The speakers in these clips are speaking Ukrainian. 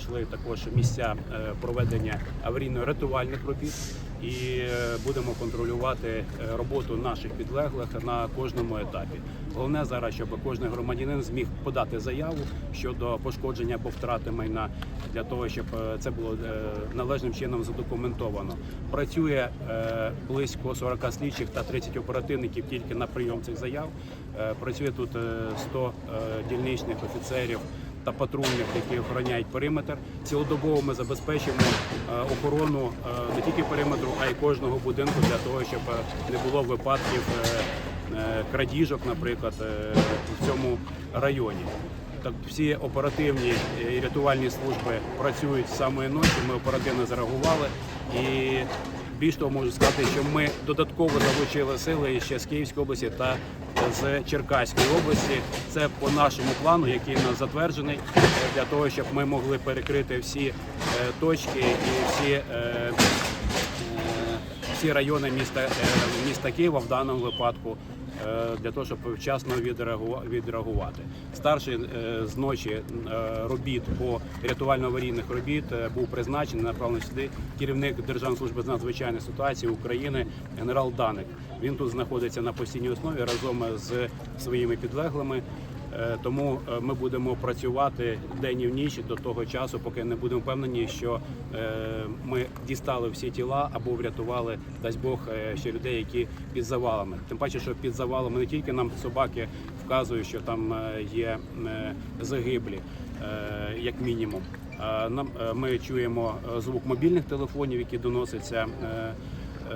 знайшли також місця е, проведення аварійно-рятувальних робіт і е, будемо контролювати е, роботу наших підлеглих на кожному етапі. Головне зараз, щоб кожен громадянин зміг подати заяву щодо пошкодження або втрати майна для того, щоб це було належним чином задокументовано. Працює близько 40 слідчих та 30 оперативників тільки на прийом цих заяв. Працює тут е, 100 е, дільничних офіцерів та патрульних, які охороняють периметр. Цілодобово ми забезпечимо е, охорону е, не тільки периметру, а й кожного будинку для того, щоб е, не було випадків крадіжок, наприклад, в цьому районі. Так, всі оперативні і рятувальні служби працюють самої ночі. Ми оперативно зареагували і. Більш того, можу сказати, що ми додатково залучили сили ще з Київської області та з Черкаської області. Це по нашому плану, який нас затверджений, для того, щоб ми могли перекрити всі е, точки і всі, е, е, всі райони міста, міста Києва в даному випадку. Е, Для того щоб вчасно відреагува- відреагувати, старший е, з ночі е, робіт по рятувально-аварійних робіт був призначений направлений сюди керівник Державної служби з надзвичайних ситуацій України генерал Даник. Він тут знаходиться на постійній основі разом з своїми підлеглими. Е, Тому е, ми будемо працювати день і в ніч до того часу, поки не будемо впевнені, що е, ми дістали всі тіла або врятували, дасть Бог, ще людей, які під завалами. Тим паче, що під завалами не тільки нам собаки вказують, що там є загиблі, як мінімум. Нам ми чуємо звук мобільних телефонів, які доносяться. Е,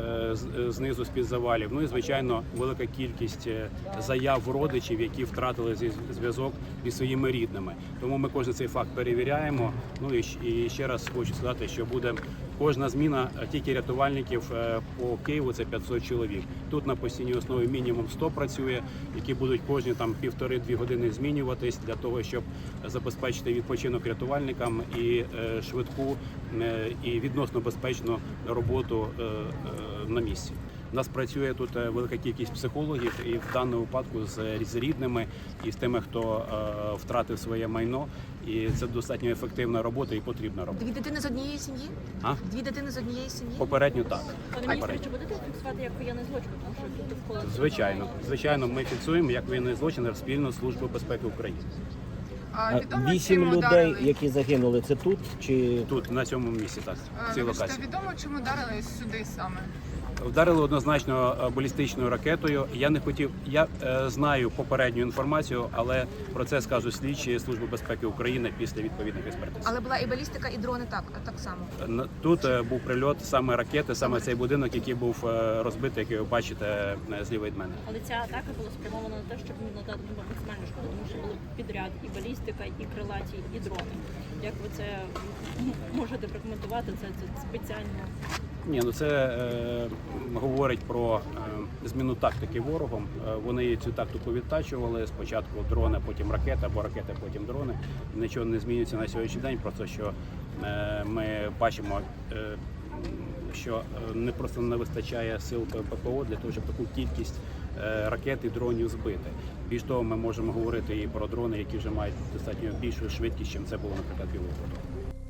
е, знизу з під завалів. Ну і звичайно, велика кількість е, заяв родичів, які втратили зв'язок із своїми рідними. Тому ми кожен цей факт перевіряємо. Ну і ще раз хочу сказати, що буде кожна зміна е, тільки рятувальників е, по Києву. Це 500 чоловік. Тут на постійній основі мінімум 100 працює, які будуть кожні там півтори-дві години змінюватись для того, щоб забезпечити відпочинок рятувальникам і е, швидку і відносно безпечну роботу на місці. У нас працює тут е, велика кількість психологів, і в даному випадку з, з рідними і з тими, хто е, втратив своє майно. І це достатньо ефективна робота і потрібна робота. Дві дитини з однієї сім'ї? А Дві дитини з однієї сім'ї? попередньо так. Пане Попередньо. чи будете фіксувати як воєнний злочин? Тому що тут довкола Звичайно, звичайно, ми фіксуємо як воєнний злочин спільно з Службою безпеки України. А відомо, Вісім чим людей, ударили? які загинули, це тут чи Тут на цьому місці, так в цій вибачте, локації. відомо, чим ударили сюди саме? Вдарили однозначно е, балістичною ракетою. Я не хотів, я е, знаю попередню інформацію, але про це скажуть слідчі Служби безпеки України після відповідних експертиз. Але була і балістика, і дрони так, так само. На- Тут е, був прильот саме ракети, саме цей будинок, який був е, розбитий, який ви бачите е, зліва від мене. Але ця атака була спрямована на те, щоб надати максимальну шкоду, тому що були підряд і балістика, і крилаті, і дрони. Як ви це можете прокоментувати? Це, це спеціально Ні, ну це е, говорить про е, зміну тактики ворогом. Е, вони цю тактику відтачували. Спочатку дрони, потім ракети, або ракети, потім дрони. Нічого не змінюється на сьогоднішній день. Просто що е, ми бачимо, е, що е, не просто не вистачає сил ППО для того, щоб таку кількість ракет і дронів збити. Більш того, ми можемо говорити і про дрони, які вже мають достатньо більшу швидкість, чим це було, наприклад, білого.